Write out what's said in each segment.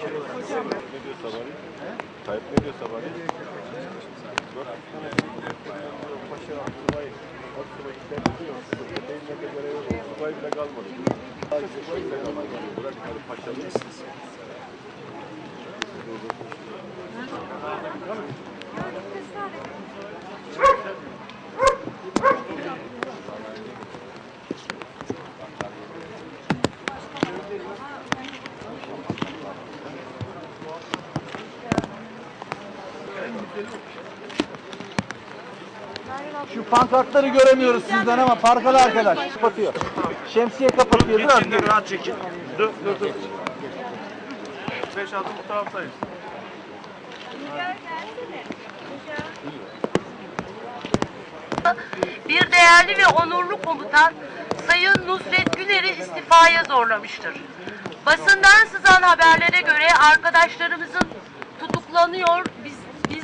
Ne diyor Sabari? Tayyip ne diyor Sabari? Paşa, Subay, Aksubay işler diyor. Beyinlerde görevi yok. Subay bile kalmadı. Subay bile kalmadı. Bırak hadi. Şu pankartları göremiyoruz sizden ama parkalı arkadaş. Kapatıyor. Şemsiye kapatıyor. Biraz Şimdi rahat çekin. Dur, dur, dur. 5 adım bu taraftayız. bir değerli ve onurlu komutan Sayın Nusret Güler'i istifaya zorlamıştır. Basından sızan haberlere göre arkadaşlarımızın tutuklanıyor, biz,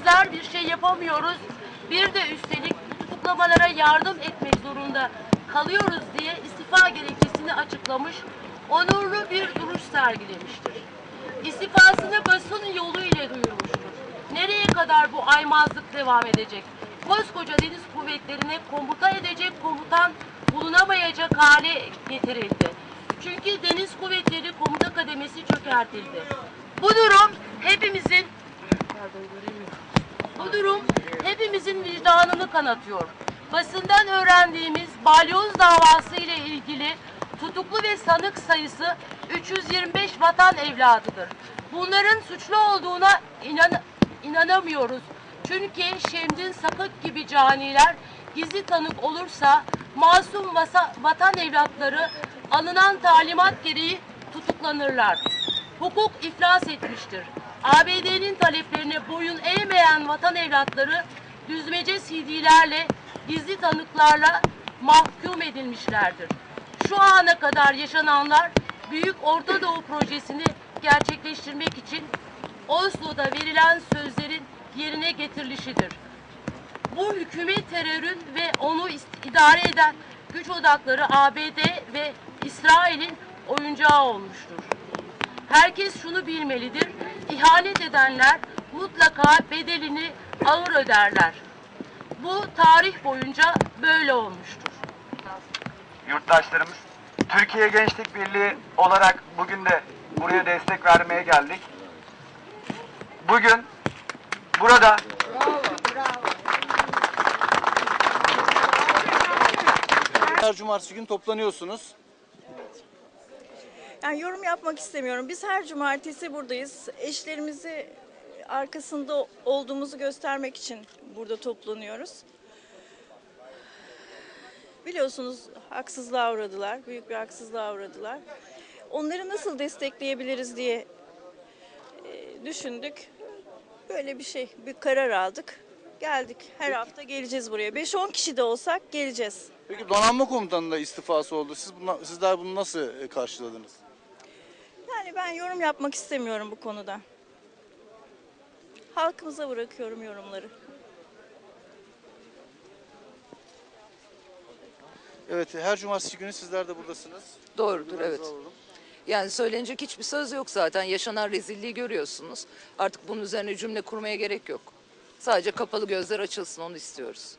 bizler bir şey yapamıyoruz. Bir de üstelik tutuklamalara yardım etmek zorunda kalıyoruz diye istifa gerekçesini açıklamış, onurlu bir duruş sergilemiştir. İstifasını basın yolu ile duyurmuştur. Nereye kadar bu aymazlık devam edecek? Koskoca deniz kuvvetlerine komuta edecek komutan bulunamayacak hale getirildi. Çünkü deniz kuvvetleri komuta kademesi çökertildi. Bu durum hepimizin bu durum hepimizin vicdanını kanatıyor. Basından öğrendiğimiz balyoz davası ile ilgili tutuklu ve sanık sayısı 325 vatan evladıdır. Bunların suçlu olduğuna inan inanamıyoruz. Çünkü Şemdin Sakık gibi caniler gizli tanık olursa masum vatan evlatları alınan talimat gereği tutuklanırlar. Hukuk iflas etmiştir. ABD'nin taleplerine boyun eğmeyen vatan evlatları düzmece CD'lerle, gizli tanıklarla mahkum edilmişlerdir. Şu ana kadar yaşananlar Büyük Orta Doğu projesini gerçekleştirmek için Oslo'da verilen sözlerin yerine getirilişidir. Bu hükümet terörün ve onu idare eden güç odakları ABD ve İsrail'in oyuncağı olmuştur. Herkes şunu bilmelidir. İhanet edenler mutlaka bedelini ağır öderler. Bu tarih boyunca böyle olmuştur. yurttaşlarımız. Türkiye Gençlik Birliği olarak bugün de buraya destek vermeye geldik. Bugün burada Her cumartesi gün toplanıyorsunuz. Yani yorum yapmak istemiyorum. Biz her cumartesi buradayız. Eşlerimizi arkasında olduğumuzu göstermek için burada toplanıyoruz. Biliyorsunuz haksızlığa uğradılar. Büyük bir haksızlığa uğradılar. Onları nasıl destekleyebiliriz diye e, düşündük. Böyle bir şey, bir karar aldık. Geldik. Her hafta geleceğiz buraya. 5-10 kişi de olsak geleceğiz. Peki donanma komutanının da istifası oldu. Siz buna, sizler bunu nasıl e, karşıladınız? Yani ben yorum yapmak istemiyorum bu konuda. Halkımıza bırakıyorum yorumları. Evet, her cumartesi günü sizler de buradasınız. Doğrudur evet. alalım. Yani söylenecek hiçbir söz yok zaten. Yaşanan rezilliği görüyorsunuz. Artık bunun üzerine cümle kurmaya gerek yok. Sadece kapalı gözler açılsın onu istiyoruz.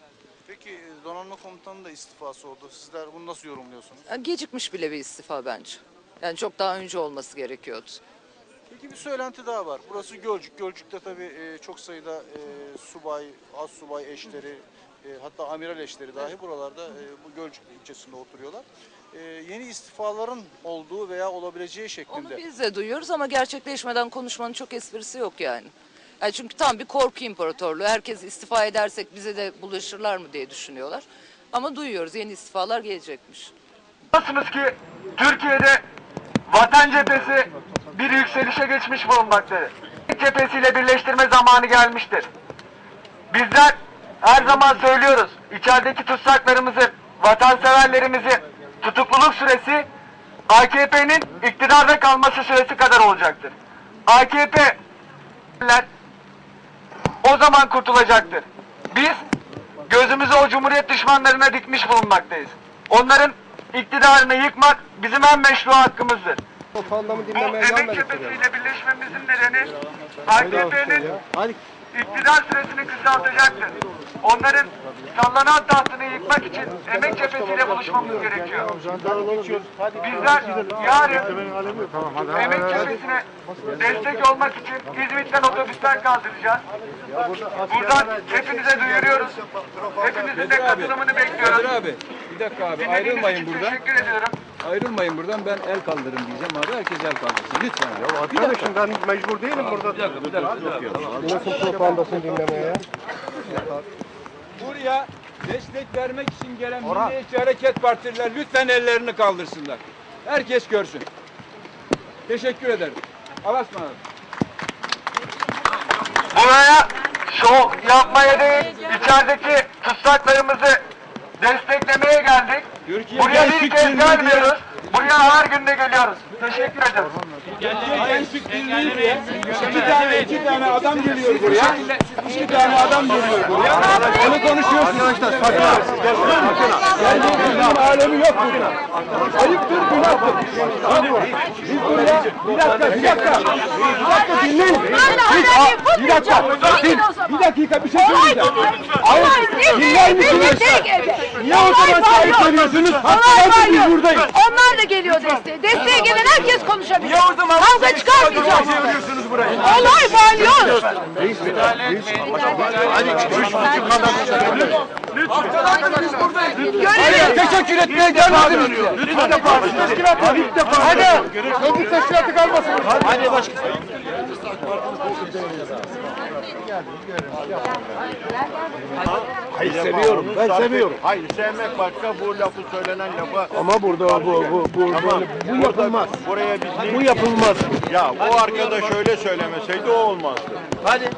Peki e, donanma komutanının da istifası oldu. Sizler bunu nasıl yorumluyorsunuz? Yani gecikmiş bile bir istifa bence. Yani çok daha önce olması gerekiyordu. Peki bir söylenti daha var. Burası Gölcük. Gölcük'te tabii e, çok sayıda e, subay, az subay eşleri, e, hatta amiral eşleri dahi buralarda e, bu Gölcük ilçesinde oturuyorlar. E, yeni istifaların olduğu veya olabileceği Onu şeklinde. biz de duyuyoruz ama gerçekleşmeden konuşmanın çok esprisi yok yani. yani çünkü tam bir korku imparatorluğu. Herkes istifa edersek bize de bulaşırlar mı diye düşünüyorlar. Ama duyuyoruz yeni istifalar gelecekmiş. biliyorsunuz ki Türkiye'de vatan cephesi bir yükselişe geçmiş bulunmaktadır. cephesiyle birleştirme zamanı gelmiştir. Bizler her zaman söylüyoruz içerideki tutsaklarımızın vatanseverlerimizin tutukluluk süresi AKP'nin iktidarda kalması süresi kadar olacaktır. AKP'ler o zaman kurtulacaktır. Biz gözümüzü o cumhuriyet düşmanlarına dikmiş bulunmaktayız. Onların iktidarını yıkmak bizim en meşru hakkımızdır. Bu emek cephesiyle birleşmemizin nedeni AKP'nin iktidar süresini kısaltacaktır. Onların sallanan tahtını yıkmak için emek cephesiyle buluşmamız gerekiyor. Bizler yarın emek cephesine destek olmak için İzmit'ten otobüsten kaldıracağız. Buradan hepinize duyuruyoruz. Hepinizin de katılımını bekliyoruz. Abi bir dakika abi Dinlediğiniz ayrılmayın için buradan. Teşekkür ediyorum. Ayrılmayın buradan ben el kaldırırım diyeceğim abi. Herkes el kaldırsın lütfen. Ya, Arkadaşım ben mecbur değilim burada. Bir dakika, bir dakika. Nasıl propagandasını dinlemeye ya? Buraya destek vermek için gelen Milliyetçi Hareket Partililer lütfen ellerini kaldırsınlar. Herkes görsün. Teşekkür ederim. Allah'a ısmarladık. Buraya şov yapmaya değil, içerideki tutsaklarımızı desteklemeye. Türkiye Buraya bir kez gelmiyoruz. Buraya her günde geliyoruz. Teşekkür ederim. Türkiye diye iki tane iki tane adam geliyor buraya. İki tane adam geliyor buraya. Onu konuşuyorsunuz. Arkadaşlar Bizim alemi yok burada. Ayıptır, günahtır. Biz burada bir dakika, bir dakika. Bir dakika dinleyin. Siz, bir dakika. Bir dakika bir şey söyleyeceğim. Hayır, dinler misiniz? Niye o zaman sahip veriyorsunuz? Hatta biz buradayız. Onlar da geliyor desteğe. Desteğe gelen herkes konuşabilir. Niye o zaman Kavga çıkarmayacağız. çeviriyorsunuz burayı? Olay balyoz. Hayır, teşekkür etmeye gelmediniz. Lütfen de Teşkilatı ilk defa. Hadi. Köprü teşkilatı kalmasın. Hadi başka. Hayır seviyorum. Ben seviyorum. Hayır sevmek başka bu lafı söylenen lafı. Ama burada bu bu bu Tamam. bu yapılmaz. Buraya biz Bu yapılmaz. ya o arkadaş öyle söylemeseydi o olmazdı. Hadi